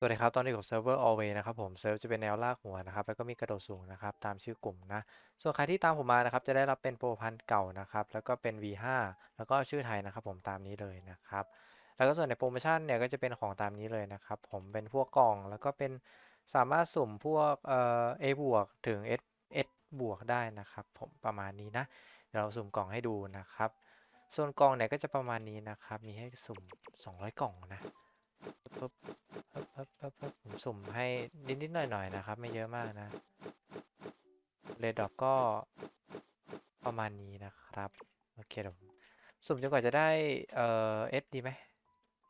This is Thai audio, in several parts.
สวัสดีครับ ตอนนี้กับเซิร์ฟเวอร์ Always นะครับผมเซิร์ฟจะเป็นแนวลากหัวนะครับ แล้วก็มีกระโดดสูงนะครับ ตามชื่อกลุ่มนะ ส่วนใครที่ตามผมมานะครับ จะได้รับเป็นโปรพันธ์เก่านะครับ แล้วก็เป็น V5 แล้วก็ชื่อไทยนะครับ ผมตามนี้เลยนะครับ แล้วก็ส่วนในโปรโมชั่นเนี่ยก็จะเป็นของตามนี้เลยนะครับ ผมเป็นพวกกล่อง แล้วก็เป็นสามารถสุ่มพวกเอ่อ A บวกถึง S S บวกได้นะครับ ผมประมาณนี้นะ เดี๋ยวเราสุ่มกล่องให้ดูนะครับ ส่วนกล่องเนี่ยก็จะประมาณนี้นะครับ มีให้สุ่ม 200 กล่องนะ ปึ๊บปึ๊บปึ๊บปึ๊บปึ๊บผมสุ่มให้นิดๆหน่อยๆนะครับ ไม่เยอะมากนะเรดดอกก็ประมาณนี้นะครับ โอเคเดี๋ยวผมสุ่มจนกว่าจะได้เอ่อ S ดีไหม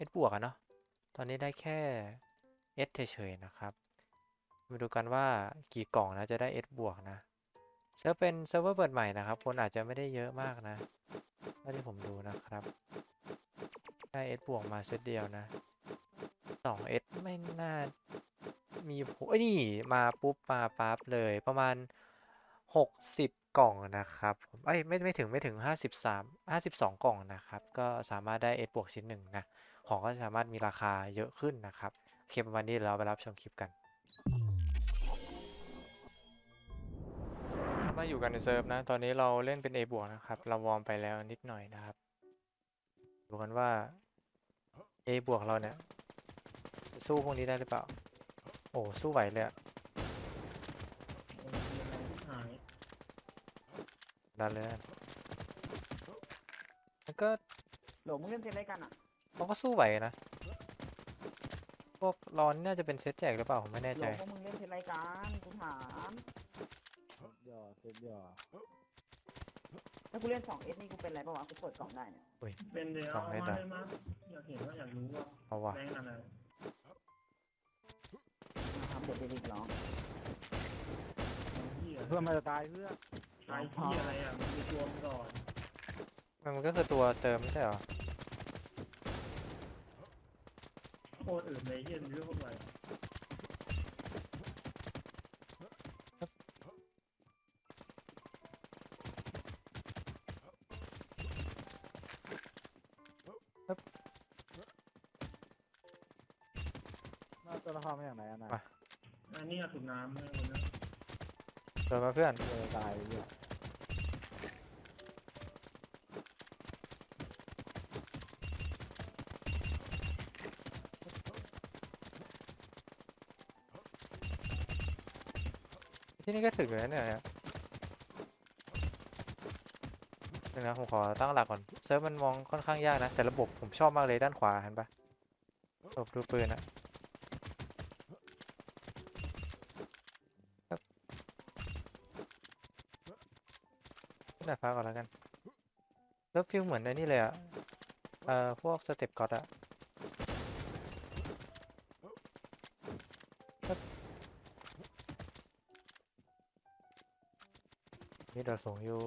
S บวกอะเนาะตอนนี้ได้แค่ S เฉยๆนะครับ มาดูกันว่ากี่กล่องนะจะได้ S บวกนะเซิร์ฟเป็นเซิร์ฟเวอร์เปิดใหม่นะครับ คนอาจจะไม่ได้เยอะมากนะเท่าที่ผมดูนะครับ ได้ S บวกมาเซตเดียวนะ 2S ไม่น่า มีผลเอ้ยนี่มาปุ๊บมาปั๊บเลยประมาณ60กล่องนะครับผมเอ้ยไม่ไม่ถึงไม่ถึง53 52กล่องนะครับ ก็สามารถได้ S บวกชิ้นหนึ่งนะ ของก็สามารถมีราคาเยอะขึ้นนะครับโอเคประมาณนี้เราไปรับชมคลิปกันมาอยู่กันในเซิร์ฟนะ ตอนนี้เราเล่นเป็น A บวกนะครับ เราวอร์มไปแล้วนิดหน่อยนะครับ ดูกันว่า A บวกเราเนี่ย สู้พวกนี้ได้หรือเปล่า โอ้สู้ไหวเลยอะหายดันเลยนะแล้วก็โหลมึงเล่นเซตอะไรกันอะเขาก็สู้ไหวนะ พวกรอนน่าจะเป็นเซตแจกหรือเปล่าผมไม่แน่โหลใจ พวกมึงเล่นเซตอะไรกันกูถามย่อเซ็ตย่อถ้ากูเล่น 2S นี่กูเป็นอะไรปะวะกูเปิดกล่องได้เนี่ยเป็นเดี๋ยวสองเอาเม็ดมาอะได้มั้ยอยากเห็นว่าอยากรู้ว่าเอาว่ะแรงอะไร นะครับเด็กเด็กร้องที่เพื่อนมันจะตายเพื่อนตายที่อะไรอะมันมีตัวมันก่อนมันก็คือตัวเติมไม่ใช่เหรอโคตรอื่นเลยที่มันเรื่องพวกอะไร อันนี้ถูกน้ำให้คนะเติมาเพื่อนเออตายเพื่อนที่นี่ก็ถึงแล้วเนี่ยเนี่ยเดี๋ยวนะผมขอตั้งหลักก่อนเซิร์ฟมันมองค่อนข้างยากนะ แต่ระบบผมชอบมากเลยด้านขวาเห็นปะระบบดูปืนอะครับขึ้น ดาดฟ้าก่อนแล้วกันเซิร์ฟฟิลเหมือนไอ้นี่เลยอะเอ่อ พวกสเต็ปก็อดอะมีโดดสูงอยู่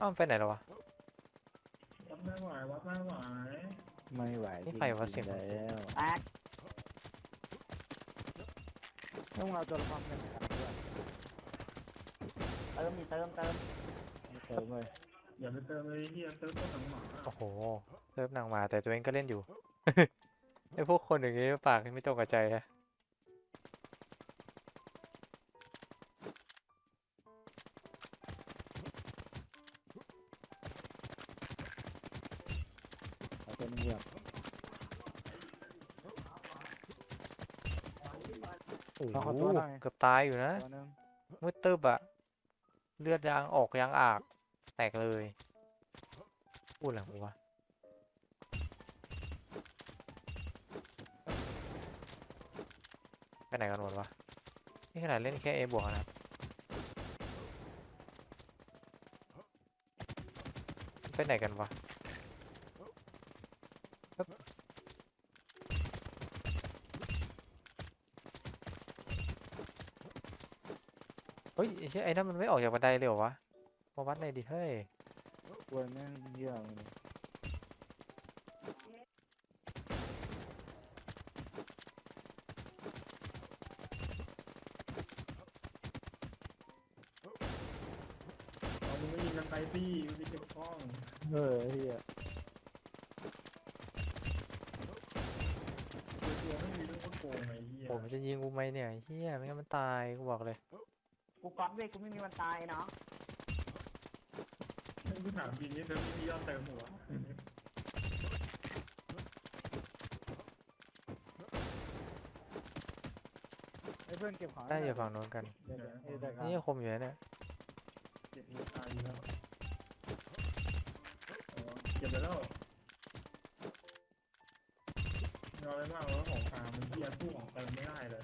อ้าวมันไปไหนแล้ววะ วัดไม่ไหววัดไม่ไหวไม่ไหวนี่จริงใครวะเสียงๆแล้วแตก ต้องเอาตัวละครมาจากไหนกันเพื่อนเติมมีเติมเติมไม่เติมเลยอย่าไปเติมเลยที่เติมตัวหนังหมาโอ้โหเริ่มนางมาแต่ตัวเองก็เล่นอยู่ไอพวกคนอย่างนี้ปากไม่ตรงกับใจฮะเอาตัวนึงเพื่อน อ้โหเอาขอตัวหน่อยเกือบตายอยู่นะตัวนึงมืดตึบอะเลือดยางออกยางอาก แตกเลย พูดอะไรของกูวะไปไหนกันหมดวะนี่ขนาดเล่นแค่ A บวกนะครับไปไหนกันวะ เฮ้ยไอ้เหี้ยไอ้นั่นมันไม่ออกจากบันไดเร็ววะมาวัดหนยดิเฮ้ยกวนแม่งเหี้ยเลเอามึงไม่ยิงกันไปสิมันจะเก็บข้องเออเหี้ยเจอเจอไม่มีเรื่องโคตโกงไอ้เหี้ยผมจะยิงกูไหมเนี่ยเฮียไม่งั้นมันตายกูบอกเลย กูก๊อตเว้ยกูไม่มีวันตายเนาะให้กูถามจริงนี่เติมไม่มียอดเติมหัวให้เพื่อนเก็บของได้อยู่ฝั่งโน้นกัน เดี๋ยวเดี๋ยวเดี๋ยวเดี๋ยวนี่คมอยู่นะเนี่ยเก็บหัวตายแล้วอ๋อเก็บไปแล้วยอมเลยมากว่าของฟาร์มมันเหี้ยสู้ของเติมไม่ได้เลย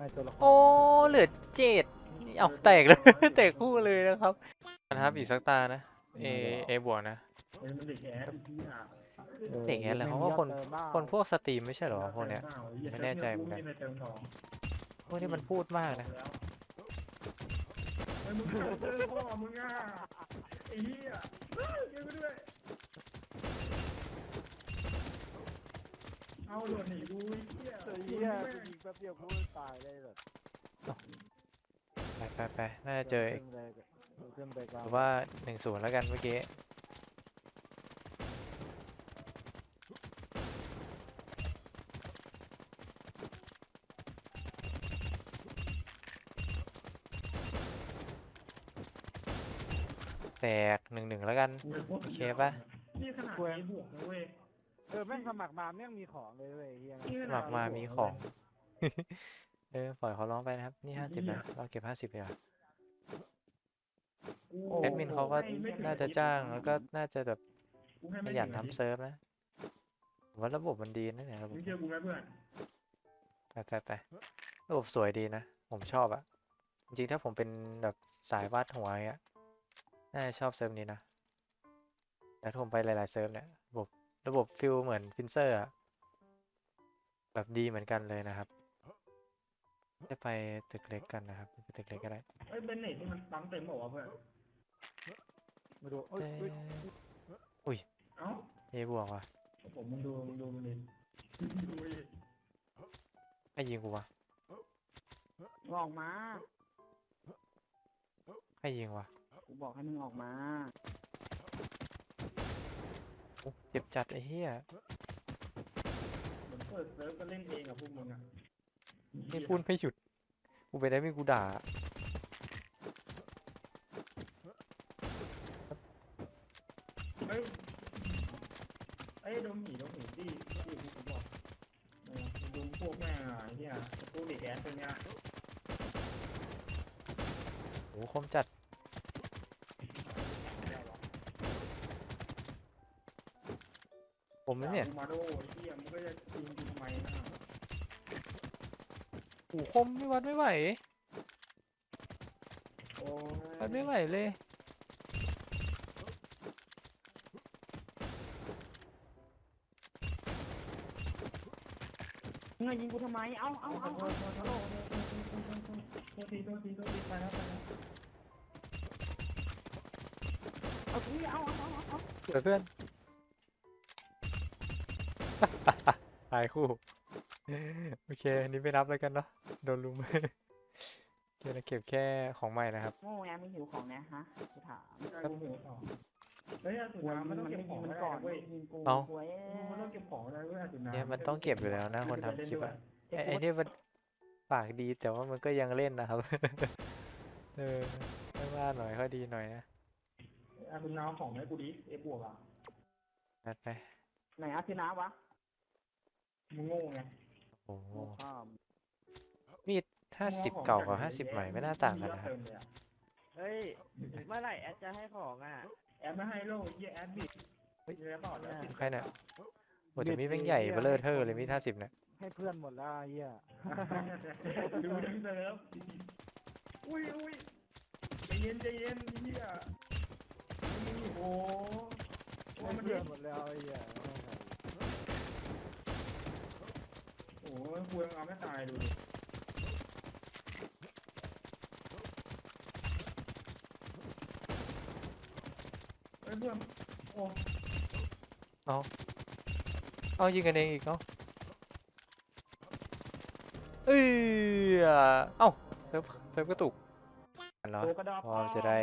ไม่ตัวละครโอ้เหลือเจ็ดเอาแตกเลย แตกคู่เลยนะครับนะครับอีกสักตานะเอเอบวกนะเฮ้ยมันเด็กแอดอีกที่อะออเด็กแอดเหรอเขาว่าคนเติมบ้าคนพวกสตรีมไม่ใช่เหรอพวกเนี้ยไม่แน่ใจเหมือนกันไเติมทองพวกนี้มันพูดมากนะแล้วเฮ้ยมึงเจอพ่อมึงอะไอ้เหี้ยเฮ้ยเดี๋ยวกูด้วย เอาหล่นหนีกูไอ้เหี้ยไอ้เหี้ยกูยิงแป๊บเดียวกูตายได้แบบไปไปไปน่าจะเจอขึ้นไปขึ้นไปกลางหรือว่าหนึ่งศูนย์แล้วกันเมื่อกี้ แตกหนึ่งหนึ่งแล้วกัน โอเคปะนี่ขนาดนี้บวกนะเว้ย เออแม่งสมัครมาแม่งมีของเลยเว้ยไอ้เฮียนี่ขสนามัดครมาบวกมีนะของเว้ยเออปล่อยเขาร้องไปนะครับ นี่ห้าสิบเหี้นะยเราเก็บห้าสิบไปก่อนกูแอดมินเขาก็ให้ไม่ถึงน่าจะจ้างแล้วก็น่าจะแบบกูให้ขไม่ยันถึงอาทิตทำย์เซิร์ฟนะผมว่าระบบมันดีนะเนี่ยระบบมึงเชื่อกูไหมเพื่อนไปไปไประบบสวยดีนะ ผมชอบอะจริงๆถ้าผมเป็นแบบสายวาดหัวอย่างเงี้ยน่าจะชอบเซิร์ฟนี้นะแต่ถ้าผมไปหลายๆเซิร์ฟเนี่ยระบบ ระบบฟิลเหมือนฟินเซอร์อะแบบดีเหมือนกันเลยนะครับ จะไปตึกเล็กกันนะครับไปตึกเล็กก็ได้เอ้ยเบนเน็ตนี่มันปั๊มเต็มบอกว่าวะเพื่อนไม่รู้เอ้ยเอ้เอ้ยยเอ้าเอบวกว่ะผมมึงดูมึงดูมันดิดูดิให้ยิงกูวะมึงออกมาให้ยิงวะกูบอกให้มึงออกมาโอ้ เจ็บจัดไอ้เหี้ยเหมือนเปิดเซิร์ฟก็เล่นเองกับพวกมึงอะนี่พูดไม่หยุด กูไปได้ไม่กูด่าเอ้ยเอ้ยโดนหมีโดนหมีที่ที่กูบอกเออดูพวกแม่งอะไอ้เหี้ยพวกเด็กแอดพวกเนี้ยโอ้คมจัด ผมนะเนี่ยด่ากูมาโดไอ้เหี้ยมึงก็จะยิงกูทำไมนะโอ้คมไม่วัดไม่ไหวโอ้ยวัดไม่ไหวเลย มึงอะยิงกูทำไม เอ้าเอ้าเอาเอ้าเอาเอ้าเอาเอาโทษทีโทษทีโทษทีไปแล้วไปแล้วเอาทีเอาเอาเอาเอาเดี๋ยวเพื่อน ตายคู่ โอเคอันนี้ไม่นับแล้วกันเนาะ โดนลุมโอเคนะเก็บแค่ของใหม่นะครับ โง่ไงมึงหิวของนะฮะกูถามใช่กูหิวต่อเฮ้ยอาสุกลัวน้ำมัมันนต้องไม่เก็บยิของงมันได้ก่อนเว้ยยิงกูเอ้ากลัวเอ้มันต้องเก็บของได้เว้ยอาสุน้ำเนี่ยมันต้องเก็บอยู่แล้วนะคนทำคลิปอะไอ้ไอ้นี่มันปากดีแต่ว่ามันก็ยังเล่นนะครับ เออไม่ว่าหน่อยก็ดีหน่อยนะอาสุน้ำของให้กูดิเอบวกอะนัดไปไหนอาทิน้ำวะ มึงโง่ไงโอ้โหโง่ข้ามมีดห้าสิบเก่ากับห้าสิบใหม่ไม่น่าต่างกันนะครับ เฮ้ย เมื่อไหร่แอดจะให้ของอะ แอดไม่ให้โลกเยี่ยแอดบิดเฮ้ยเยอะเปล่าเนี่ยใครเนี่ยโอ้แต่มีดแม่งใหญ่เบ้อเลอเทอร์เลยมีดห้าสิบเนี่ย ให้เพื่อนหมดแล้วไอ้เฮียดูทั้งเซิร์ฟอุ้ยอุ้ยใจเย็นใจเย็นเฮียนี่โอ้โอ้ให้มันเพื่เดืออนดหมดแล้วไอ้เฮีย โอ้ยควรเอาไม่ตายดูดิเฮ้ยเพื่อนโอ้เอายิงกันเองอีกเนาะเอ้ยเอ้าเซิร์ฟเซิร์ฟกระตุกอันเหรอโตกระดอกพอจะได้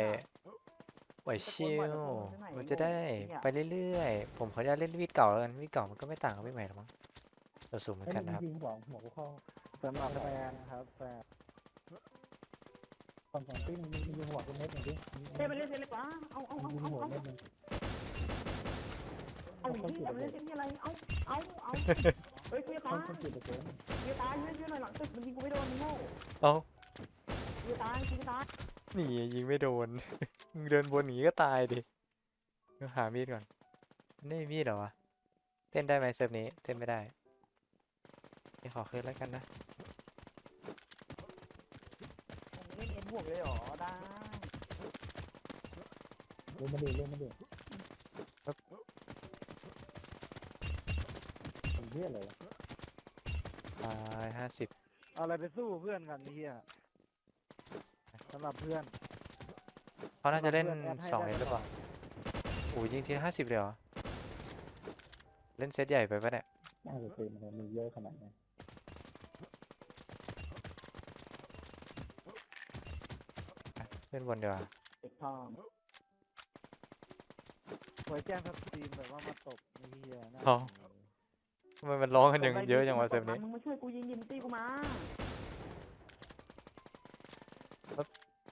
ไหวชิวมันจะได้ไปเรื่อยๆ ผมขออนุญาตเล่นมีดเก่าแล้วกันมีดเก่ามันก็ไม่ต่างกับมีดใหม่หรอกมั้ง กระโดดสูงเหมือนไอ้กันมึงนะครับยิงหัวหัวกูเข้าสำหรับแฟนครับแฟนสองสองปิ้งมึงยิงหัวกูเม็ดหนึ่งดิเฮ้ยมันเล่นเซนเล็กวะเอาเอามึเอางยิงเอาหัวเอาเม็ดหนึ่งเอาอีกทีเอาเล่นเซนนี่อะไร เอาเอาเอาเฮ้ยกูจะต้ตาอยงคนจุดเกินกูจะตายเฮ้ยเฮ้ยหน่อยหลังตึกมันยิงกูไม่โดนมึงโง่เอ้ากูจะตายกูจะตายหนียิงไม่โดน มึงเดินบนหนีก็ตายดิเดี๋ยวหามีดก่อนไม่มีมีดเหรอวะ เต้นได้ไหมเซิร์ฟนี้ เต้นไม่ได้ นี่ขอคืนแล้วกันนะผมเล่นเอ็นบวกเลยเหรอได้เล่นมาดิเล่นมาดิเป็นเหี้ยอะไรวะตายห้าสิบเอาอะไรไปสู้เพื่อนกันเฮียสำหรับเพื่อนเขาน่าจะเล่นเพื่อนแอดให้สองได้เอ็นหรือตลเปอล่าดโอ้ยยิงทีห้าสิบเลยเหรอ เล่นเซตใหญ่ไปปะเนี่ยน่าจะเต็มเลยมีเยอะขนาดนี้ เล่นบนดีกว่าเด็กทองไว้แจ้งทัพทีมแบบว่ามาตบไอ้เฮียน่าอ๋อทำไมมันร้องกันอย่างเยอะจังวะเซิร์ฟนี้มึงมาช่วยกูยิงยิมตีกูมา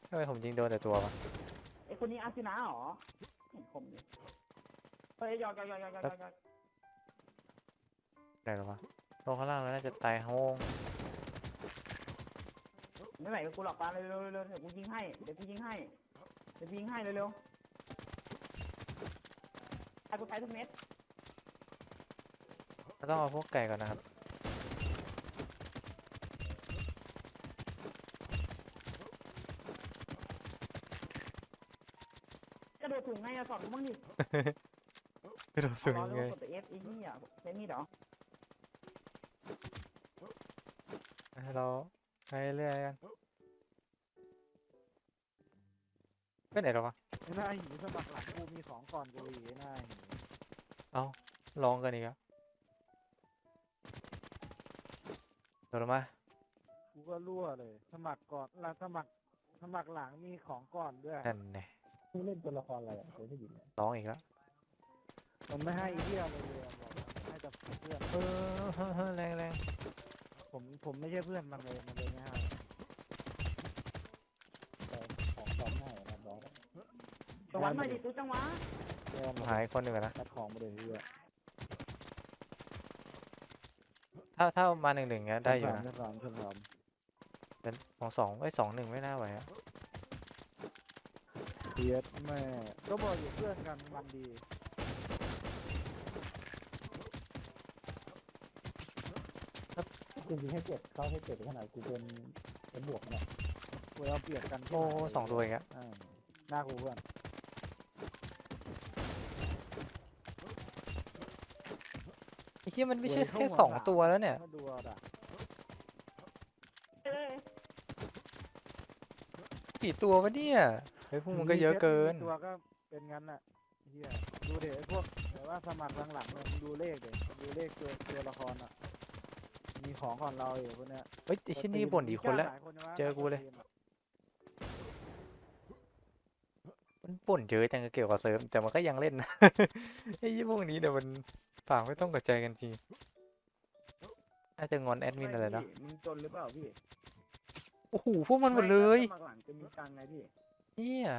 ทำไมผมยิงโดนแต่ตัววะไอคนนี้อาซินาเหรอเห็นคมดิเฮ้ยยอกยอกยอกยอกยอกยอกไหนหรอวะลงข้างล่างแล้วน่าจะตายโฮง ไม่ไหวกับกูหรอกปาเร็วเร็วเร็วเดี๋ยวกูยิงให้ เดี๋ยวกูยิงให้ เดี๋ยวกูยิงให้เร็วเร็วไอ้กูใช้ทุกเม็ดเราต้องเอาพวกไก่ก่อนนะครับ กระโดดถึงไงอะสอนกูบ้างดิไม่โดนสูงเอายังล้ไงอแล้วกดตัวเอฟอีนี่อะใช้มีดเหรอให้เราไปเรื่อยกัน ไปไหนหรอวะไอ้หน้าหิวสมัครหลังกูมีของก่อนกูอีกไอ้หน้าหิวเอาลองกันอีกแล้วโดดลงมากูก็รั่วเลย สมัครก่อนแล้วสมัครสมัครหลังมีของก่อนด้วยนั่นไงนี่เล่นตัวละครอะไรอะเคยได้ยินร้องอีกแล้วมันไม่ให้เฮียเลยเลยอะบอกมันให้แต่เพื่อนเออเฮ้อเฮ้อแรงแรงผมผมไม่ใช่เพื่อนมันเลยมันเลยไม่ให้แต่ของจำง่ายนะบอส จังหวะหน่อยดิตู้จังหวะแก้มหายคนหนึ่งก่อนนะ ตัดของมาเลยเฮียถ้าถ้ามาหนึ่งหนึ่งเงี้ยได้อยู่นะเพื่อนสามเพื่อนสามเป็นสองสองไอ้ยสองหนึ่งไม่น่าไหวอะเฮียแม่ก็บอกอยู่เพื่อนกันมันดีจริงๆให้เจ็ดเขาให้เจ็ดขนาดกูเป็นเป็นบวกนะกูเอาเปรียบกันโอ้สองตัวอีกแล้วอ่าหน้ากูเพื่อน ไอ้เหี้ยมันไม่ใช่เว้ยแค่เข้าสองมาด่าตัวแล้วเนี่ย มาดูเอาด่ะเอ้ยกี่ตัววะเนี่ยเฮ้ยพวกมึงก็เยอะเกินมีตัวก็เป็นงั้นน่ะเฮียดูเดี๋ยวไอ้พวกแต่ว่าสมัครหลังๆเนี่ยมึงดูเลขเดี๋ยวดูเลขตัวตัวละครอะ มีของก่อนเราอยู่พวกเนี้ยเฮ้ยไอ้ชิ้นนี้บ่นอีกคนแล้วหายใช่ไหมเจอกูเลยในทีมอะมันบ่นเยอะจังเกี่ยวกับเซิร์ฟแต่มันก็ยังเล่นนะ ไอ้ยี่พวกนี้เดี๋ยวมัน ฝากไม่ต้องกับใจกันจริงน่าจะงอนแอดมินอะไรเนาะพี่มึงจนหรือเปล่าพี่โอ้โหพวกมันหมดเลยไสมัครหลังจะมีตังค์ไงพี่เนี่ย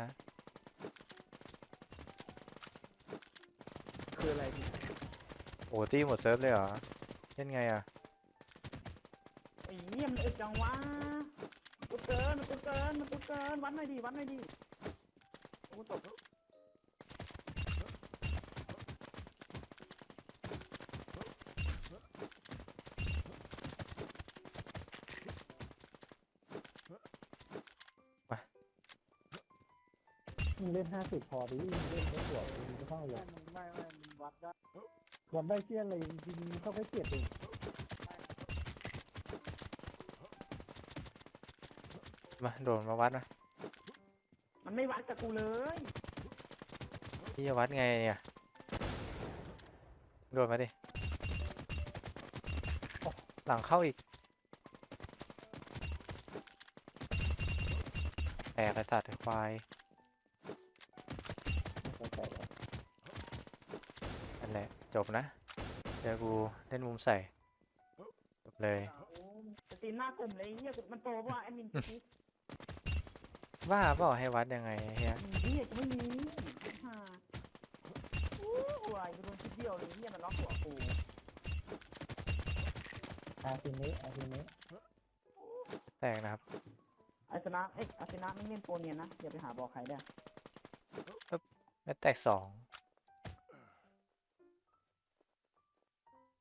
คืออะไรพี่โอ้ตีหมดเซิร์ฟเลยเหรอเล่นไงอะ ไอ้เหี้ยมันอึดจังวะกูเกินมันกูเกินมันกูเกินวัดหน่อยดิวัดหน่อยดิกูตก มึงเล่นห้าสิบพอดิมึงเล่นไม่บวกมึงไม่ต้องหรไม่อกมึงไม่ไม่มึงวัดได้ความได้เชี่ยอะไรจริงๆเขาแค่เจ็ดเองมาโดดมาวัดมามันไม่วัดกับกูเลยพี่จะวัดไงอะโดดมาดิโอ้หลังเข้าอีกแตกไอ้สัตว์ไอ้ควาย จบนะ เดี๋ยวกูเล่นมุมใส่เลยโอ้สตรีมหน้ากลุ่มเลยไอ้เฮียมันโตเพราะว่าแอดมินคิดว่าเปล่าให้วัดยังไงเฮียมีเฮียกูไม่มีฮ่าโอ้ยกูโดนคิดเดียวเลยเฮียมันล็อกหัวกูอาทีนี้อาทีนี้แตกนะครับอาร์เซนอลเอ้ยอาร์เซนอลไม่เล่นโปรเนียนนะอย่าไปหาบอกใครได้แล้วแตกสอง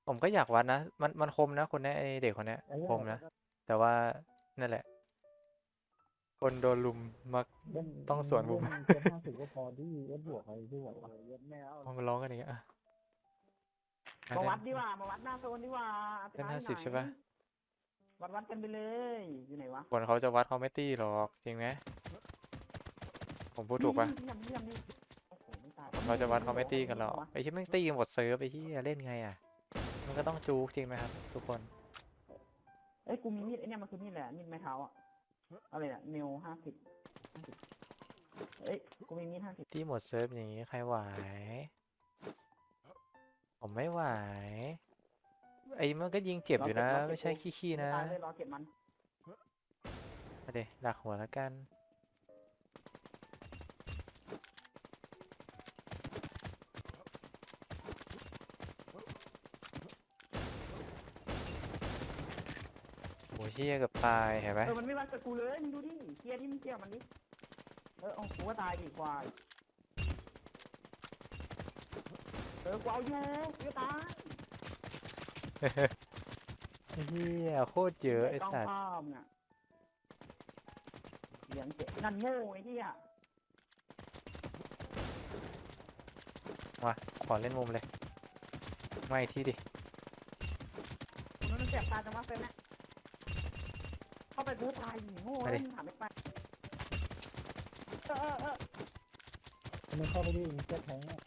ผมก็อยากวัดนะ มันมันคมนะคนเนี้ยไอเด็กคนเนี้ยไอ้เหี้ยคมนะ แต่ว่านั่นแหละ คนโดนลุมมักเล่นต้องสวนมุมเล่นเจ็ดห้าสิบก็พอที่เอสบวกอะไรที่บอกว่าเย็นแม่เอามันร้องกันอย่างเงี้ยอะอะมาเล่นวัดดีกว่า มาวัดหน้าโซนดีกว่าอาร์เซเล่นอลห้าอยู่สิบไหนใช่ปะวัดวัดกันไปเลย อยู่ไหนวะคนเขาจะวัดเขาไม่ตีหรอกจริงไหมผมพูดถูกปะเยี่ยมเยี่ยมนี่โอ้โหไม่ตายเขาจะวัดเขาไม่ตีกันหรอกไอ้ที่ไม่งตีกันหมดเซิร์ฟไอ้ที่เล่นไงอะ มันก็ต้องจูกจริงไหมครับ ทุกคน เอ้ยกูมีมีดไอ้เนี่ยมันคือมีดแหละมีดไม้เท้าอะอะไรเนี่ยเนวห้าสิบห้าสิบเอ้ยกูมีมีดห้าสิบตีหมดเซิร์ฟอย่างงี้ใครไหว ผมไม่ไหว ไอ้มันก็ยิงเจ็บอยู่นะ ไม่ใช่ขี้ๆนะตายเลยรอเก็บมันมาเดดักหัวแล้วกัน เฮียเกับตายเห็นไหมเออ มันไม่วัดกับกูเลยมึงดูดิเคลียร์ที่มึงเคลียร์มันดิ เออเอากูก็ตายดิควาย เออกูเอาอยู่กูจะตายเฮียโคตรเยอะไอ้กล้องสัตว์ภาพน่ะเหลืองเจ็บนั่นโง่ไอ้ที่อะมาขอเล่นมุมเลยมาอีกทีดิคุณนั่นมันเจ็บตาจังวะเฟนเนี่ย เข้าไปกูตายดิโง่มาดิ เล่นถามไม่ไปเออเออเออมันเข้าไปที่อินเตอร์แทงอะ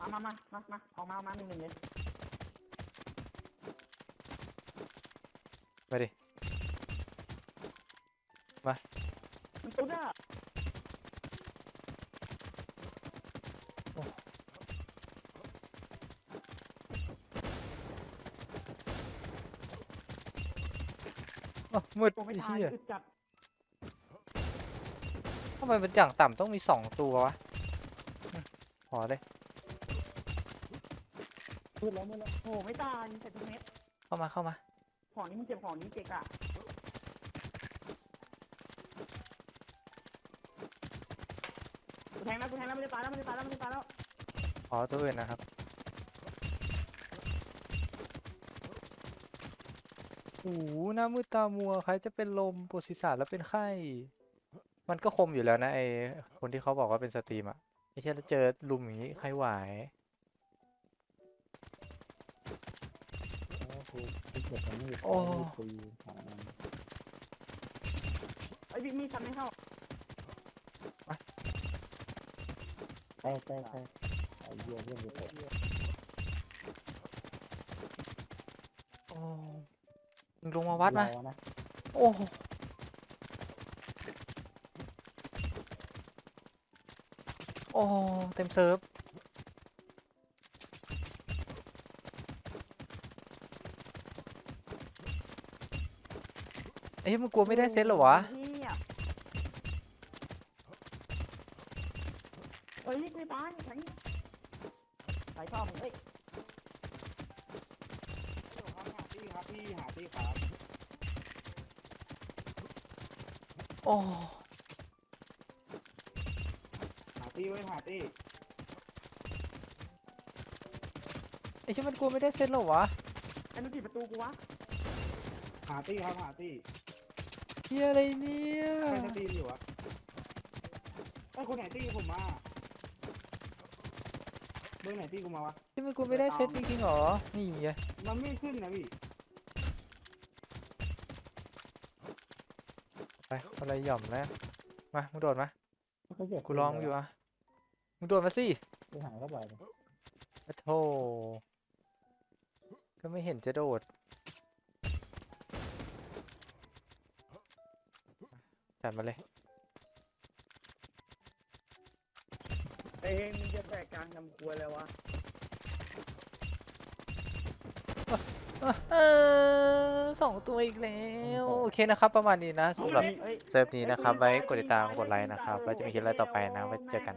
มามามามามาเอามาเอามาหนึ่งหนึ่งเลยมาดิ มันตุ๊ดอะ อ้าวมืดตัวไม่ไอ้ตายเหี้ยอึดจัดทำไมมันอย่างต่ำต้องมีสองตัววะอืมขอเลยพูดแล้วเมื่อแล้วโอ้ไม่ตายใส่ทุกเม็ดเข้ามาเข้ามา ของนี้มันเจ็บของนี้เจ๊กอะกูแทงแล้วกูแทงแล้วมันจะตายแล้วมันจะตายแล้วมันจะตายแล้ว ขอตัวอื่นนะครับ หหน้ามืดตามัวใครจะเป็นลมปวดศีรษะแล้วเป็นไข้ มันก็คมอยู่แล้วนะไอคนที่เขาบอกว่าเป็นสตรีมอะไม่ใช่แล้วเจอลุมอย่างนี้ใครไหวโอ้โหกูเก็บมันนี่โอ้คุยสามอันไอ้ยมีทันไม่เข้าแตกแตกแตกไอ้เหี้ยเรื่องเดียวกันโอ้ มึงลงมาวัดมา รอนะโอ้โหโอ้เต็มเซิร์ฟ เอ้ยมึงกลัวไม่ได้เซตเหรอวะเหี้ยเอ้ยกูตายแข็งใส่ชอบมึงเอ้ย หาตี้ครับพี่หาตี้ครับ โอ้ หาตี้ไว้หาตี้ไอ้ที่มันกลัวไม่ได้เซตเหรอวะไอ้นุ่นปิดประตูกูวะหาตี้ครับหาตี้เฮียอะไรเนี่ย ใครสตรีมอยู่อะไอ้ยคนไหนตี้ผมมาเบอร์ไหนตี้กูมาวะ ที่มันกลัวไม่ได้เซตจริงๆเหรอ นี่ไงมันไม่ขึ้นนะพี่ ไป อะไรหย่อมแล้วมามึงโดดมาเขาเก็บกูลองอยู่อะมึงโดดมาสิกูหายเข้าไปเลยโอ้โธก็ไม่เห็นจะโดดจัดมาเลยไปไอ้เฮงมึงจะแตกกลางทำครัวเลยวะ เออสองตัวอีกแล้วโอเคนะครับ ประมาณนี้นะสำหรับเอ้ยเซิร์ฟนี้นะครับ ไว้กดติดตามกดไลค์นะครับแล้วจะมีคลิปอะไรต่อไปนะไว้เจอกัน